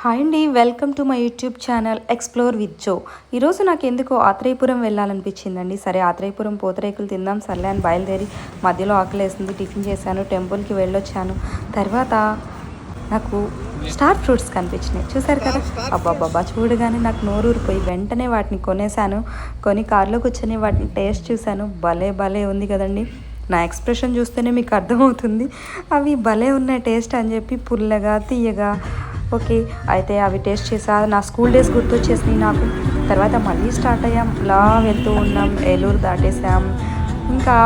Hi అండి welcome to my YouTube channel explore with Jo. ఈరోజు నాకు ఎందుకో ఆత్రేయపురం వెళ్ళాలనిపించిందండి. సరే ఆత్రేయపురం పూతరేకులు తిందాం సర్లే అని బయలుదేరి మధ్యలో ఆకలేసింది టిఫిన్ చేశాను టెంపుల్కి వెళ్ళొచ్చాను. తర్వాత నాకు స్టార్ ఫ్రూట్స్ కనిపించినాయి. చూసారు కదా? అబ్బాబ్బా చూడగానే నాకు నోరూరిపోయి వెంటనే వాటిని కొనేసాను కొని కార్లో కూర్చొని వాటిని టేస్ట్ చూశాను. భలే భలే ఉంది కదండి. నా ఎక్స్ప్రెషన్ చూస్తేనే మీకు అర్థమవుతుంది. అవి భలే ఉన్నాయి టేస్ట్ అని చెప్పి పుల్లగా తీయగా ఓకే అయితే అవి టేస్ట్ చేసా. నా స్కూల్ డేస్ గుర్తొచ్చేసినాయి నాకు. తర్వాత మళ్ళీ స్టార్ట్ అయ్యాం. ఇలా వెళ్తూ ఉన్నాం ఏలూరు దాటేసాం ఇంకా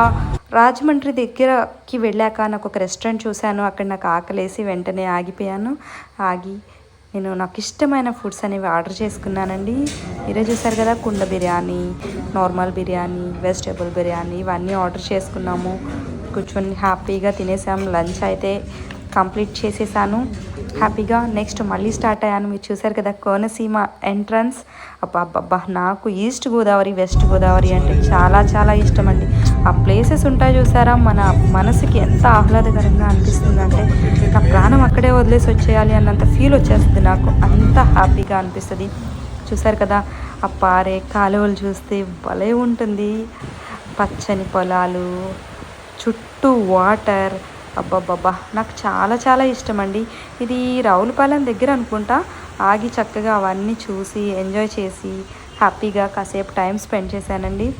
రాజమండ్రి దగ్గరకి వెళ్ళాక నాకు ఒక రెస్టారెంట్ చూశాను. అక్కడ నాకు ఆకలేసి వెంటనే ఆగిపోయాను. ఆగి నేను నాకు ఇష్టమైన ఫుడ్స్ అనేవి ఆర్డర్ చేసుకున్నానండి. మీరే చూసారు కదా కుండ బిర్యానీ నార్మల్ బిర్యానీ వెజిటేబుల్ బిర్యానీ ఇవన్నీ ఆర్డర్ చేసుకున్నాము. కూర్చొని హ్యాపీగా తినేసాము లంచ్ అయితే కంప్లీట్ చేసేసాను. హ్యాపీగా నెక్స్ట్ మళ్ళీ స్టార్ట్ అయ్యాను. మీరు చూసారు కదా కోనసీమ ఎంట్రన్స్ అబ్బా నాకు ఈస్ట్ గోదావరి వెస్ట్ గోదావరి అంటే చాలా చాలా ఇష్టం అండి ఆ ప్లేసెస్ ఉంటాయి చూసారా మన మనసుకి ఎంత ఆహ్లాదకరంగా అనిపిస్తుంది అంటే నా ప్రాణం అక్కడే వదిలేసి వచ్చేయాలి అన్నంత ఫీల్ వచ్చేస్తుంది నాకు. అంత హ్యాపీగా అనిపిస్తుంది. చూసారు కదా ఆ పారే కాలువలు చూస్తే భలే ఉంటుంది. పచ్చని పొలాలు చుట్టూ వాటర్ అబ్బబ్బబ్బా నాకు చాలా చాలా ఇష్టం అండి ఇది రావులపాలెం దగ్గర అనుకుంటా. ఆగి చక్కగా అవన్నీ చూసి ఎంజాయ్ చేసి హ్యాపీగా కాసేపు టైం స్పెండ్ చేశానండి.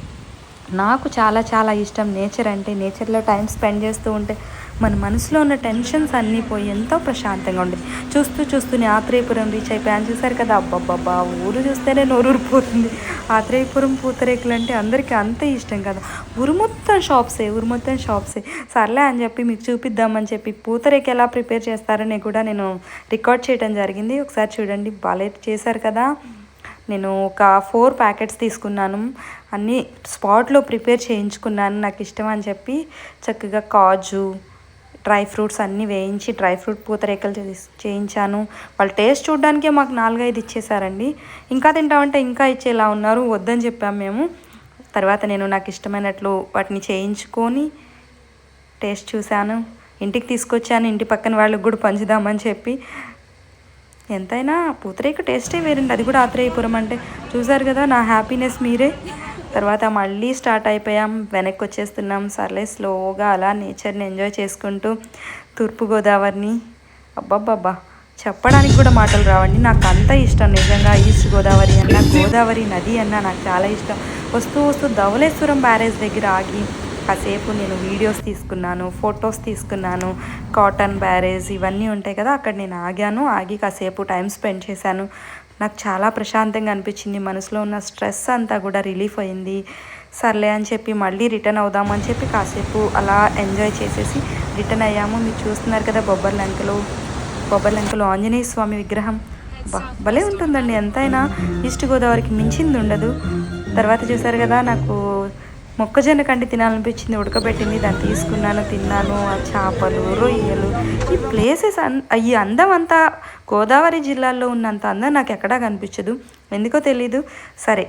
నాకు చాలా చాలా ఇష్టం నేచర్ అంటే నేచర్లో టైం స్పెండ్ చేస్తూ ఉంటే మన మనసులో ఉన్న టెన్షన్స్ అన్నీ పోయి ఎంతో ప్రశాంతంగా ఉండేది చూస్తూ చూస్తూనే ఆత్రేయపురం రీచ్ అయిపోయాను. చూసారు కదా? అబ్బబ్బబ్బా ఊరు చూస్తేనే నోరూరిపోతుంది. ఆత్రేయపురం పూతరేకులు అంటే అందరికీ అంత ఇష్టం కదా? ఊరు మొత్తం షాప్సే ఊరు మొత్తం షాప్సే సర్లే అని చెప్పి మీకు చూపిద్దామని చెప్పి పూతరేకు ఎలా ప్రిపేర్ చేస్తారని కూడా నేను రికార్డ్ చేయడం జరిగింది. ఒకసారి చూడండి బాగా చేశారు కదా? నేను ఒక ఫోర్ ప్యాకెట్స్ తీసుకున్నాను. అన్నీ స్పాట్లో ప్రిపేర్ చేయించుకున్నాను. నాకు ఇష్టం అని చెప్పి చక్కగా కాజు డ్రై ఫ్రూట్స్ అన్నీ వేయించి డ్రై ఫ్రూట్ పూతరేకలు చేయించాను. వాళ్ళు టేస్ట్ చూడడానికే మాకు నాలుగైదు ఇచ్చేసారండి. ఇంకా తింటామంటే ఇంకా ఇచ్చేలా ఉన్నారు వద్దని చెప్పాము మేము. తర్వాత నేను నాకు ఇష్టమైనట్లు వాటిని చేయించుకొని టేస్ట్ చూశాను. ఇంటికి తీసుకొచ్చాను ఇంటి పక్కన వాళ్ళకి కూడా పంచుదామని చెప్పి. ఎంతైనా పూతరేకు టేస్టే వేరండి అది కూడా ఆత్రేయపురం అంటే. చూసారు కదా నా హ్యాపీనెస్ మీరే. తర్వాత మళ్ళీ స్టార్ట్ అయిపోయాం వెనక్కి వచ్చేస్తున్నాం. సర్లే స్లోగా అలా నేచర్ని ఎంజాయ్ చేసుకుంటూ తూర్పుగోదావరిని అబ్బబ్బబ్బా చెప్పడానికి కూడా మాటలు రావండి. నాకు అంత ఇష్టం నిజంగా ఈస్ట్ గోదావరి అన్న గోదావరి నది అన్న నాకు చాలా ఇష్టం. వస్తూ వస్తూ ధవళేశ్వరం బ్యారేజ్ దగ్గర ఆగి కాసేపు నేను వీడియోస్ తీసుకున్నాను ఫొటోస్ తీసుకున్నాను. కాటన్ బ్యారేజ్ ఇవన్నీ ఉంటాయి కదా అక్కడ నేను ఆగాను. ఆగి కాసేపు టైం స్పెండ్ చేశాను. నాకు చాలా ప్రశాంతంగా అనిపించింది. మనసులో ఉన్న స్ట్రెస్ అంతా కూడా రిలీఫ్ అయింది. సర్లే అని చెప్పి మళ్ళీ రిటర్న్ అవుదామని చెప్పి కాసేపు అలా ఎంజాయ్ చేసేసి రిటర్న్ అయ్యాము. మీరు చూస్తున్నారు కదా బొబ్బర్లంకలో బొబ్బర్లంకలో ఆంజనేయ స్వామి విగ్రహం. భలే ఉంటుందండి. ఎంతైనా ఈస్ట్ గోదావరికి మించింది ఉండదు. తర్వాత చూసారు కదా నాకు మొక్కజొన్న కండి తినాలనిపించింది ఉడకబెట్టింది దాన్ని తీసుకున్నాను తిన్నాను ఆ చేపలు రొయ్యలు ఈ ప్లేసెస్ అన్ ఈ అందం అంతా గోదావరి జిల్లాలో ఉన్నంత అందం నాకు ఎక్కడా కనిపించదు. ఎందుకో తెలీదు. సరే